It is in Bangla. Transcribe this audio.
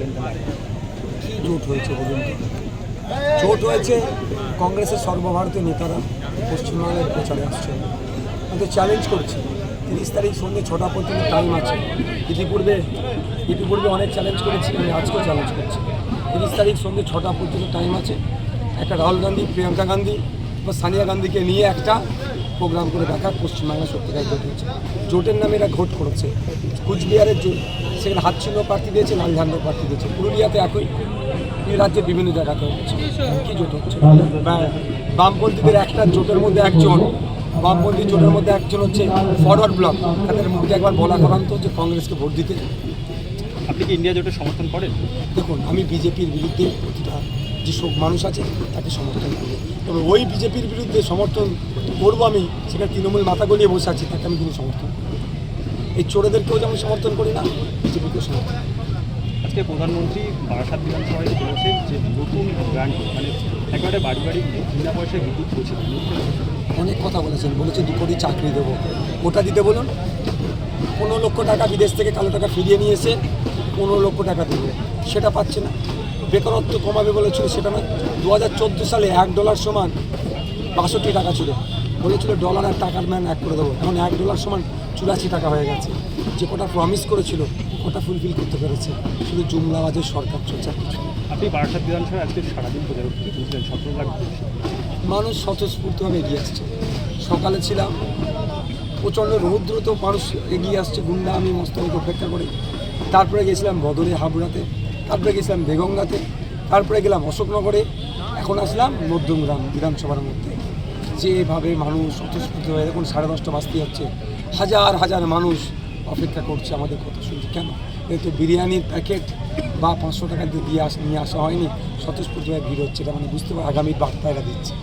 কি জোট হয়েছে বলুন জোট হয়েছে কংগ্রেসের সর্বভারতীয় নেতারা পশ্চিমবাংলার প্রচারে আসছে। আমি চ্যালেঞ্জ করছি, তিরিশ তারিখ সন্ধ্যে ছটা পর্যন্ত টাইম আছে। ইতিপূর্বে ইতিপূর্বে অনেক চ্যালেঞ্জ করেছি, আমি আজকেও চ্যালেঞ্জ করছি। তিরিশ তারিখ সন্ধ্যে ছটা পর্যন্ত টাইম আছে। একটা রাহুল গান্ধী, প্রিয়াঙ্কা গান্ধী বা সানিয়া গান্ধীকে নিয়ে একটা প্রোগ্রাম করে দেখার পশ্চিমবাংলা সত্যিকার হয়েছে। জোটের নামে এরা ভোট করেছে। কুচবিহারের জোট সেখানে হাত চিহ্ন প্রার্থী দিয়েছে লাল ঝান্ডা প্রার্থী দিয়েছে। পুরুলিয়াতে একই এই রাজ্যের বিভিন্ন জায়গাতে হচ্ছে। কি জোট হচ্ছে? বামপন্থীদের একটা জোটের মধ্যে একজন বামপন্থী জোটের মধ্যে একজন হচ্ছে ফরওয়ার্ড ব্লক। তাদের মুখে একবার বলা করান তো যে কংগ্রেসকে ভোট দিতে। আপনি কি ইন্ডিয়া জোটের সমর্থন করেন? দেখুন আমি বিজেপির বিরুদ্ধে প্রতিটা যেসব মানুষ আছে তাকে সমর্থন করি। তবে ওই বিজেপির বিরুদ্ধে সমর্থন করব আমি সেখানে তৃণমূল মাথা গলিয়ে বসে আছি তাকে আমি কিন্তু সমর্থন। এই চোরেদেরকেও যেমন সমর্থন করি না বিজেপিকেও সমর্থন আজকে প্রধানমন্ত্রী বারাসাত বিধানসভায় বলেছেন যে নতুন গ্রান্ট মানে একেবারে বাড়ি বাড়ি বিনা পয়সায় বিদ্যুৎ পৌঁছে অনেক কথা বলেছেন। বলেছে দু কোটি চাকরি দেবো। ওটা দিতে বলুন। পনেরো লক্ষ টাকা বিদেশ থেকে কালো টাকা ফিরিয়ে নিয়ে এসে পনেরো লক্ষ টাকা দেবে। সেটা পাচ্ছে না। বেকারত্ব কমাবে বলেছিল সেটা না দু হাজার চোদ্দ সালে এক ডলার সমান বাষট্টি টাকা ছিল। বলেছিল ডলার আর টাকার ম্যান এক করে দেবো। এখন এক ডলার সমান চুরাশি টাকা হয়ে গেছে। যে কটা প্রমিস করেছিল ওটা ফুলফিল করতে পেরেছে শুধু জুমলাবাজের সরকার চর্চা আপনি বারাসাত বিধানসভায় আজকে সারাদিন প্রচার কী বুঝলেন সতেরো লাখ মানুষ স্বতঃস্ফূর্তভাবে এগিয়ে আসছে। সকালে ছিলাম প্রচণ্ড রৌদ্র তো মানুষ এগিয়ে আসছে গুন্ডা আমি মস্তকে উপেক্ষা করে। তারপরে গেছিলাম বদরে হাবড়াতে তারপরে গেছিলাম বেগঙ্গাতে তারপরে গেলাম অশোকনগরে এখন আসলাম মধ্যমগ্রাম বিধানসভার মধ্যে। যেভাবে মানুষ স্বতঃস্ফূর্ত হয়ে দেখুন সাড়ে দশটা বাজতে যাচ্ছে। হাজার হাজার মানুষ অপেক্ষা করছে আমাদের কথা শুনছে কেন? এতে বিরিয়ানির প্যাকেট বা পাঁচশো টাকা দিয়ে দিয়ে আস, নিয়ে আসা হয়নি, স্বতঃস্ফূর্তভাবে ভিড় হচ্ছে। এটা মানে বুঝতে পারে আগামী বার্তা এটা দিচ্ছে।